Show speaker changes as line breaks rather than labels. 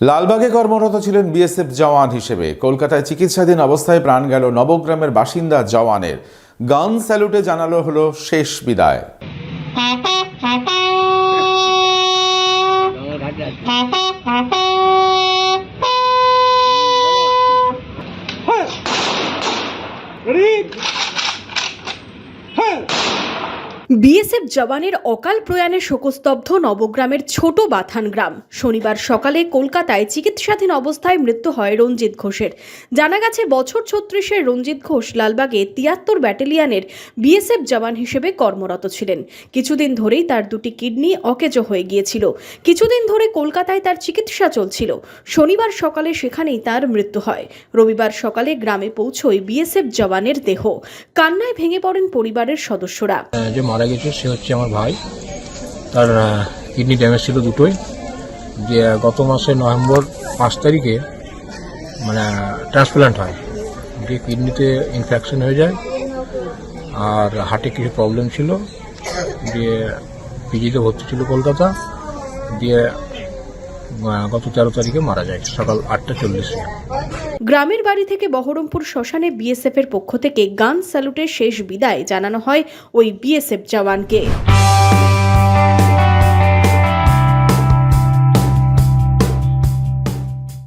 লালবাগে কর্মরত ছিলেন বিএসএফ জওয়ান হিসেবে। কলকাতায় চিকিৎসাধীন অবস্থায় প্রাণ গেল নবগ্রামের বাসিন্দা জওয়ানের। গান স্যালুটে জানালো হলো শেষ বিদায়।
বিএসএফ জওয়ানের অকাল প্রয়াণে শোকস্তব্ধ নবগ্রামের ছোট বাথান গ্রাম। শনিবার সকালে কলকাতায় চিকিৎসাধীন অবস্থায় মৃত্যু হয় রঞ্জিত ঘোষের। জানা গেছে, বছর ছত্রিশের রঞ্জিত ঘোষ লালবাগে তিয়াত্তর ব্যাটালিয়নের বিএসএফ জওয়ান হিসেবে কর্মরত ছিলেন। কিছুদিন ধরেই তার দুটি কিডনি অকেজো হয়ে গিয়েছিল। কিছুদিন ধরে কলকাতায় তার চিকিৎসা চলছিল। শনিবার সকালে সেখানেই তার মৃত্যু হয়। রবিবার সকালে গ্রামে পৌঁছয় বিএসএফ জওয়ানের দেহ। কান্নায় ভেঙে পড়েন পরিবারের সদস্যরা।
মারা গেছে, সে হচ্ছে আমার ভাই। তার কিডনি ড্যামেজ ছিল দুটোই। যে গত মাসে নভেম্বর পাঁচ তারিখে মানে ট্রান্সপ্লান্ট হয়। যে কিডনিতে ইনফেকশন হয়ে যায়, আর হার্টে কিছু প্রবলেম ছিল দিয়ে পিজিতে ভর্তি ছিল কলকাতা, দিয়ে গত তেরো তারিখে মারা যায়, সকাল আটটা চল্লিশে।
গ্রামের বাড়ি থেকে বহরমপুর শ্মশানে বিএসএফ এর পক্ষ থেকে গান স্যালুটের শেষ বিদায়, জানানো হয় ওই বিএসএফ জওয়ানকে।